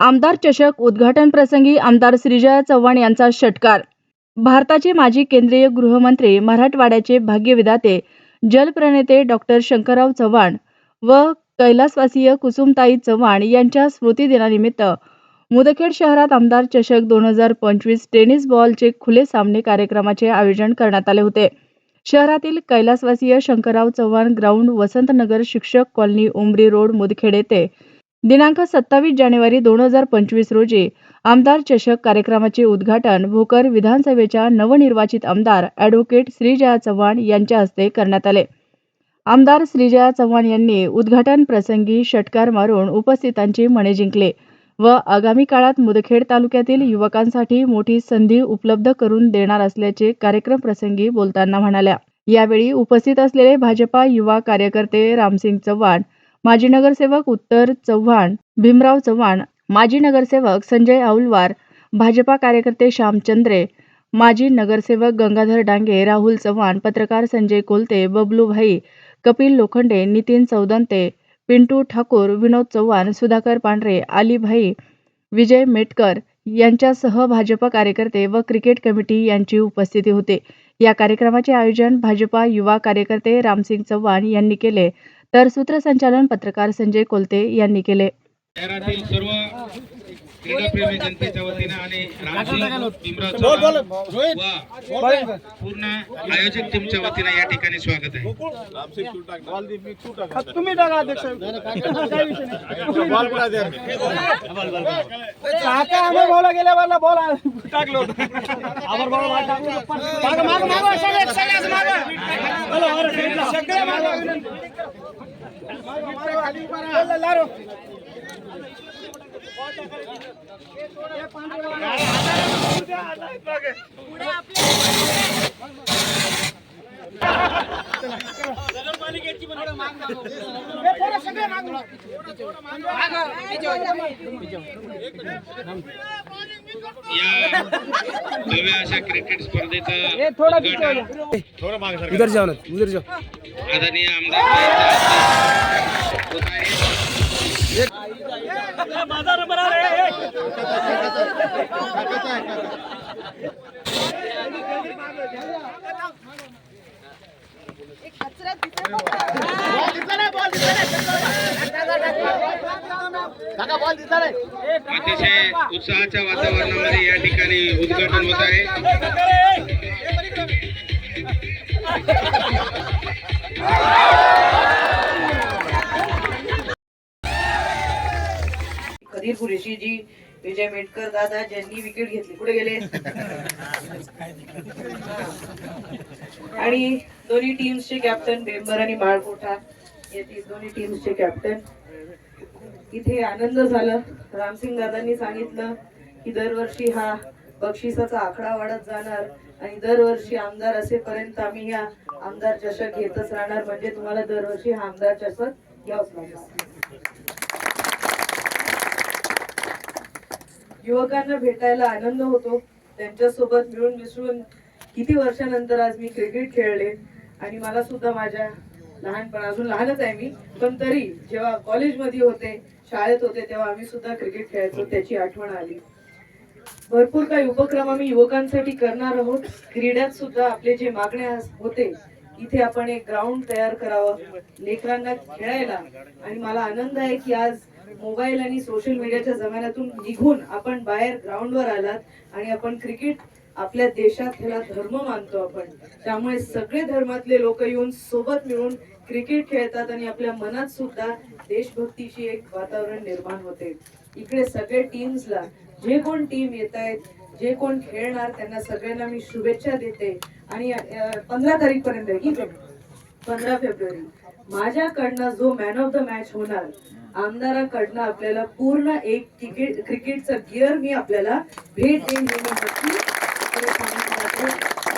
आमदार चषक उद्घाटन प्रसंगी आमदार श्रीजया चव्हाण यांचा षटकार. भारताचे माजी केंद्रीय गृहमंत्री मराठवाड्याचे भाग्यविधाते जलप्रणेते डॉक्टर शंकरराव चव्हाण व कैलासवासीय कुसुमताई चव्हाण यांच्या स्मृतिदिनानिमित्त मुदखेड शहरात आमदार चषक दोन हजार पंचवीस टेनिस बॉलचे खुले सामने कार्यक्रमाचे आयोजन करण्यात आले होते. शहरातील कैलासवासीय शंकरराव चव्हाण ग्राउंड वसंतनगर शिक्षक कॉलनी उमरी रोड मुदखेड येथे दिनांक सत्तावीस जानेवारी दोन हजार पंचवीस रोजी आमदार चषक कार्यक्रमाचे उद्घाटन भोकर विधानसभेच्या नवनिर्वाचित आमदार ॲडव्होकेट श्रीजया चव्हाण यांच्या हस्ते करण्यात आले. आमदार श्रीजया चव्हाण यांनी उद्घाटन प्रसंगी षटकार मारून उपस्थितांची मने जिंकले व आगामी काळात मुदखेड तालुक्यातील युवकांसाठी मोठी संधी उपलब्ध करून देणार असल्याचे कार्यक्रम प्रसंगी बोलताना म्हणाल्या. यावेळी उपस्थित असलेले भाजपा युवा कार्यकर्ते रामसिंग चव्हाण माजी नगरसेवक उत्तर चव्हाण भीमराव चव्हाण माजी नगरसेवक संजय औलवार भाजपा कार्यकर्ते श्यामचंद्रे माजी नगरसेवक गंगाधर डांगे राहुल चव्हाण पत्रकार संजय कोलते बबलू भाई कपिल लोखंडे नितीन चौदंते पिंटू ठाकूर विनोद चव्हाण सुधाकर पांढरे आलीभाई विजय मेटकर यांच्यासह भाजप कार्यकर्ते व क्रिकेट कमिटी यांची उपस्थिती होती. या कार्यक्रमाचे आयोजन भाजपा युवा कार्यकर्ते रामसिंग चव्हाण यांनी केले. तर सूत्रसंचालन पत्रकार संजय कोलते यांनी केले. शहरातील सर्व क्रीडाप्रेमी जनतेच्या वतीनं आणि रामसिंग भीमराव चव्हाण व पूर्ण आयोजक टीमच्या वतीनं या ठिकाणी स्वागत आहे. तुम्ही टाका अध्यक्ष. काही विषय नाही. काका आम्ही बोला गेल्या बारला बॉल टाकलो होतं. आभार अशा क्रिकेट स्पर्धेचं उद्घाटन. उधर जाओ ना उधर जाओ आदरणीय आमदार. होत आहे. अतिशय उत्साहाच्या वातावरणामध्ये या ठिकाणी उद्घाटन होत आहे. कधीर कुरेशी जी विजय मेटकर दादा ज्यांनी विकेट घेतली. कुठे गेले? आणि दोन्ही टीम्सचे कॅप्टन बेंबर आणि माळकोठा. या दोन्ही टीम्सचे कॅप्टन इथे आनंद झाला. रामसिंग दादांनी सांगितलं की दरवर्षी हा बक्षिसाचा आकडा वाढत जाणार आणि दरवर्षी आमदार असेपर्यंत आम्ही या आमदार चषक घेतच राहणार. म्हणजे तुम्हाला दरवर्षी हा आमदार चषक घ्यावंच लागणार. युवकांना भेटायला आनंद होतो. त्यांच्यासोबत मिळून मिसळून किती वर्षानंतर आज मी क्रिकेट खेळले आणि मला सुद्धा माझ्या लहानपण अजून लहानच आहे मी. पण तरी जेव्हा कॉलेजमध्ये होते शाळेत होते तेव्हा आम्ही सुद्धा क्रिकेट खेळायचो त्याची आठवण आली. भरपूर काही उपक्रम आम्ही युवकांसाठी करणार आहोत. क्रीड्यात सुद्धा आपले जे मागण्या होते इथे आपण एक ग्राउंड तयार करावं लेकरांना खेळायला. आणि मला आनंद आहे की आज मोबाईल आणि सोशल मीडियाच्या जमान्यातून निघून आपण बाहेर ग्राउंडवर आलात आणि आपण क्रिकेट आपल्या देशात ह्याला धर्म मानतो आपण. त्यामुळे सगळे धर्मातले लोक येऊन सोबत मिळून क्रिकेट खेळतात आणि आपल्या मनात सुद्धा देशभक्तीची एक वातावरण निर्माण होते. इकडे सगळे टीम्सला जे कोण टीम येत आहेत जे कोण खेळणार त्यांना सगळ्यांना मी शुभेच्छा देते. आणि पंधरा तारीख पर्यंत पंधरा फेब्रुवारी. माझ्याकडनं जो मॅन ऑफ द मॅच होणार आमदाराकडनं आपल्याला पूर्ण एक क्रिकेट क्रिकेटचं गिअर मी आपल्याला भेट देईन नक्की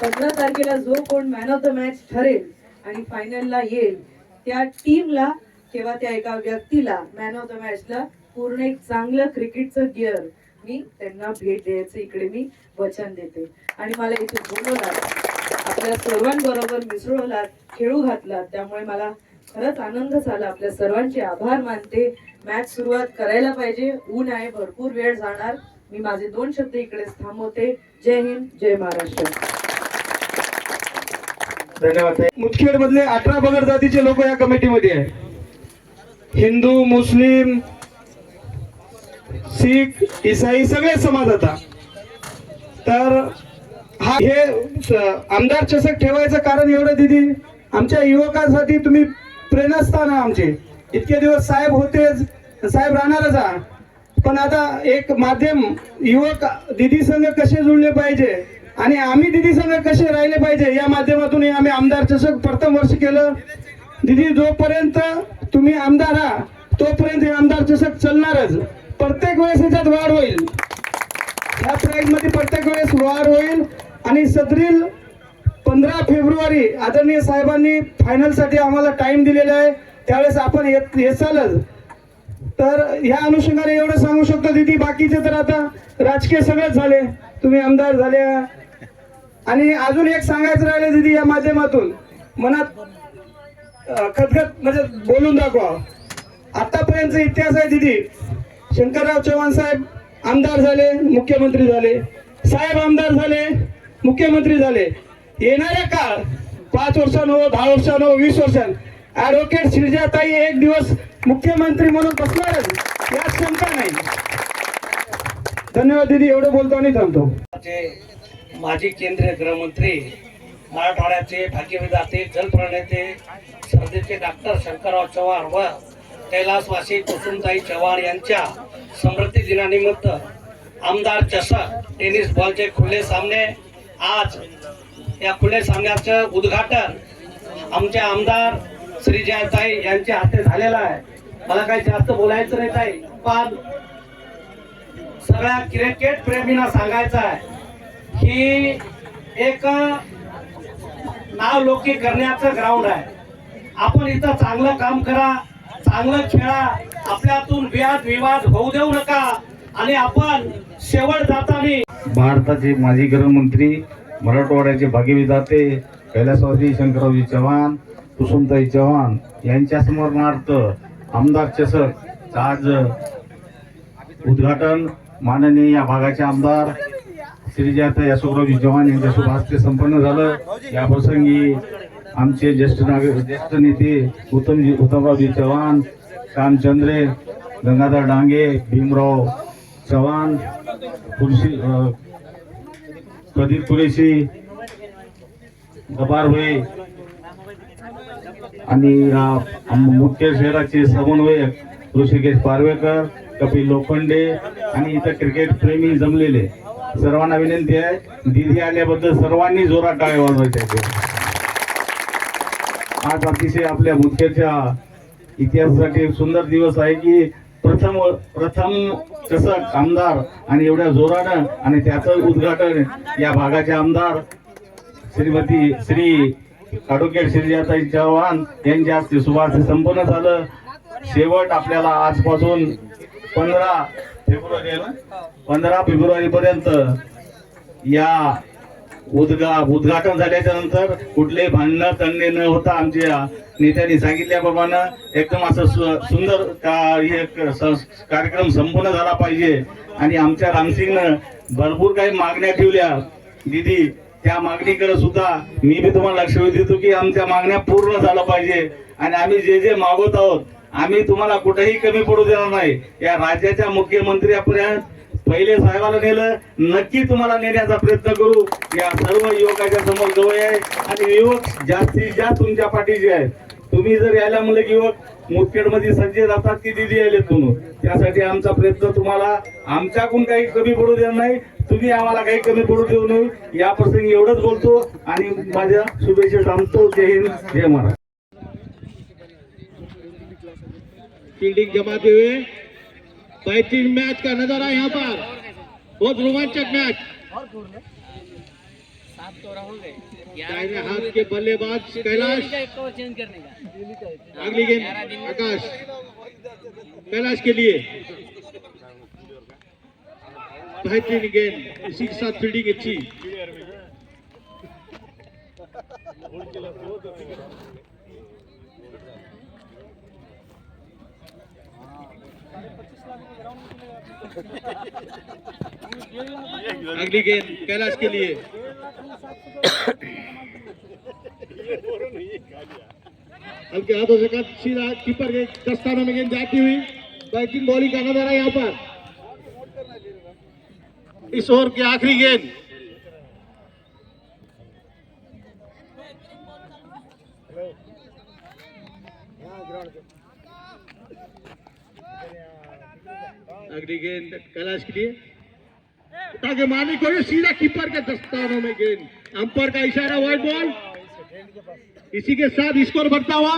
पंधरा तारखेला जो कोण मॅन ऑफ द मॅच ठरेल आणि फायनलला येईल त्या टीमला किंवा त्या एका व्यक्तीला मॅन ऑफ द मॅचला पूर्ण एक चांगलं क्रिकेटचं गिअर मी त्यांना भेट द्यायचं इकडे मी वचन देते. आणि मला इथे बोलवलं आपल्या सर्वांबरोबर मिसळला खेळू घातलात. त्यामुळे मला खरंच आनंद झाला. आपल्या सर्वांचे आभार मानते. मॅच सुरुवात करायला पाहिजे. ऊन आहे. भरपूर वेळ जाणार. मी माझे दोन शब्द इकडेच थांबवते. जय हिंद. जय महाराष्ट्र. धन्यवाद. मुदखेड मधले अठरा बगर जातीचे लोक या कमिटीमध्ये आहे हिंदू मुस्लिम शीख इसाई सगळे समाज आता तर हा हे आमदार चषक ठेवायचं कारण एवढं दिदी आमच्या युवकांसाठी तुम्ही प्रेरणास्थान आमचे. इतके दिवस साहेब होतेच साहेब राहणारच आहात पण आता एक माध्यम युवक दिदी संघ कसे जुळले पाहिजे आणि आम्ही दिदी संघ कसे राहिले पाहिजे या माध्यमातून हे आम्ही आमदार चषक प्रथम वर्ष केलं. दिदी जोपर्यंत तुम्ही आमदार आहात तोपर्यंत हे आमदार चषक चालणारच. प्रत्येक वेळेस याच्यात वाढ होईल. या प्राईजमध्ये प्रत्येक वेळेस वाढ होईल. आणि सदरील पंधरा फेब्रुवारी आदरणीय साहेबांनी फायनलसाठी आम्हाला टाईम दिलेला आहे. त्यावेळेस आपण येत येसालच. तर ह्या अनुषंगाने एवढं सांगू शकतो दिदी बाकीचे तर आता राजकीय सगळेच झाले. तुम्ही आमदार झाले. आणि अजून एक सांगायचं राहिलं दिदी या माध्यमातून. मनात खतखत म्हणजे बोलून दाखवा. आतापर्यंतचा इतिहास आहे दिदी. शंकरराव चव्हाण साहेब आमदार झाले मुख्यमंत्री झाले. साहेब आमदार झाले. मुख्यमंत्री झाले. येणाऱ्या काळ पाच वर्षांनो दहा वर्षांनो वीस वर्षां ऍडव्होकेट श्रीजाताई एक दिवस मुख्यमंत्री म्हणून बसणारच यात शंका नाही. धन्यवाद दिदी एवढं बोलतो आणि थांबतो. माजी केंद्रीय गृहमंत्री मराठवाड्याचे भाग्यविधाते जलप्रणेते श्रद्धेचे डॉक्टर शंकरराव चव्हाण व कैलासवासी कुसुमताई चव्हाण यांच्या समृद्धी दिनानिमित्त आमदार चषक टेनिस बॉलचे खुले सामने आज या खुले सामन्याचं उद्घाटन आमचे आमदार श्री जयताई यांच्या हाते झालेलं आहे. मला काही जास्त बोलायचं नाही ताई पण सगळ्या क्रिकेट प्रेमींना सांगायचं आहे ही एक नाव लोकी करण्याचं ग्राउंड आहे. आपण इथं चांगलं काम करा चांगलं खेळा आपल्यातून व्याद विवाद होऊ देऊ नका. आणि आपण शेवट जाताना. भारताचे माजी गृहमंत्री मराठवाड्याचे भाग्यविधाते कैलासवासी शंकररावजी चव्हाण कुसुमताई चव्हाण यांच्या स्मरणार्थ आमदार चषक आज उद्घाटन माननीय या भागाचे आमदार श्रीजाता यशोबरावजी चव्हाण यांच्या शुभ हस्ते संपन्न झालं. या प्रसंगी आमचे ज्येष्ठ नागरिक ज्येष्ठ नेते उत्तमजी उत्तमरावजी चव्हाण श्यामचंद्रे गंगाधर डांगे भीमराव चव्हाण खुर्शी प्रदीप कुरेशी गबार होय आणि मुख्य शहराचे समन्वयक ऋषिकेश पारवेकर कपिल लोखंडे आणि इतर क्रिकेट प्रेमी जमलेले. सर्वांना विनंती आहे दिदी आल्याबद्दल सर्वांनी जोरात टाळे वाजवायचे आज अतिशय आपल्या मुख्याच्या इतिहासासाठी एक सुंदर दिवस आहे की प्रथम प्रथम कसं आमदार आणि एवढ्या जोरानं आणि त्याचं उद्घाटन या भागाचे आमदार श्रीमती श्री ॲडव्होकेट श्रीजाताई चव्हाण यांच्या हस्ते सुभाष संपन्न झालं. शेवट आपल्याला आजपासून पंधरा फेब्रुवारी पंधरा फेब्रुवारी पर्यंत या उद्गा उद्घाटन झाल्याच्यानंतर कुठले भांडणं तंडणे न होता आमच्या नेत्यांनी सांगितल्याप्रमाणे एकदम असं सु- सुंदर का- हे कार्यक्रम संपूर्ण झाला पाहिजे. आणि आमच्या रामसिंगनं भरपूर काही मागण्या ठेवल्या. दिदी त्या मागणीकडे सुद्धा मी बी तुम्हाला लक्ष देतो की आमच्या मागण्या पूर्ण झाल्या पाहिजे. आणि आम्ही जे जे मागवत आहोत आम्ही तुम्हाला कुठेही कमी पडू देणार नाही. या राज्याच्या मुख्यमंत्र्यापर्यंत पहिले साहेबाला नेलं नक्की तुम्हाला नेण्याचा प्रयत्न करू. या सर्व युवकाच्या समोर जवळ आहे. आणि युवक जास्तीत जास्त तुमच्या पाठीचे आहेत तुम्ही जर यायला म्हणलं की युवक मुदखेडमध्ये सज्ज राहतात की दिदी आले तुम्ही त्यासाठी आमचा प्रयत्न तुम्हाला आमच्याकडून काही कमी पडू देणार नाही. तुम्ही आम्हाला काही कमी पडू देऊ नये. या प्रसंगी एवढंच बोलतो आणि माझ्या शुभेच्छा सांगतो जय हिंद जय महाराज फील्डिंग जमा हुए बेहतरीन मैच का नज़ारा यहाँ पर। बहुत रोमांचक मैच। दाहिने हाथ के बल्लेबाज कैलाश। अगली गेंद आकाश। कैलाश के लिए। बेहतरीन गेंद इसी के साथ फील्डिंग अच्छी। अगली गेंद कैलाश के लिए। हल्के हाथों से कट, सीधा कीपर के दस्तानों में गेंद जाती हुई। बैटिंग बॉलिंग का है यहाँ पर। इस ओवर की आखिरी गेंद। अगली गेंद कैलाश के लिए। ताकि मारने को सीधा कीपर के दस्तानों में गेंद। अंपर का इशारा वाइट बॉल इसी के साथ स्कोर बढ़ता हुआ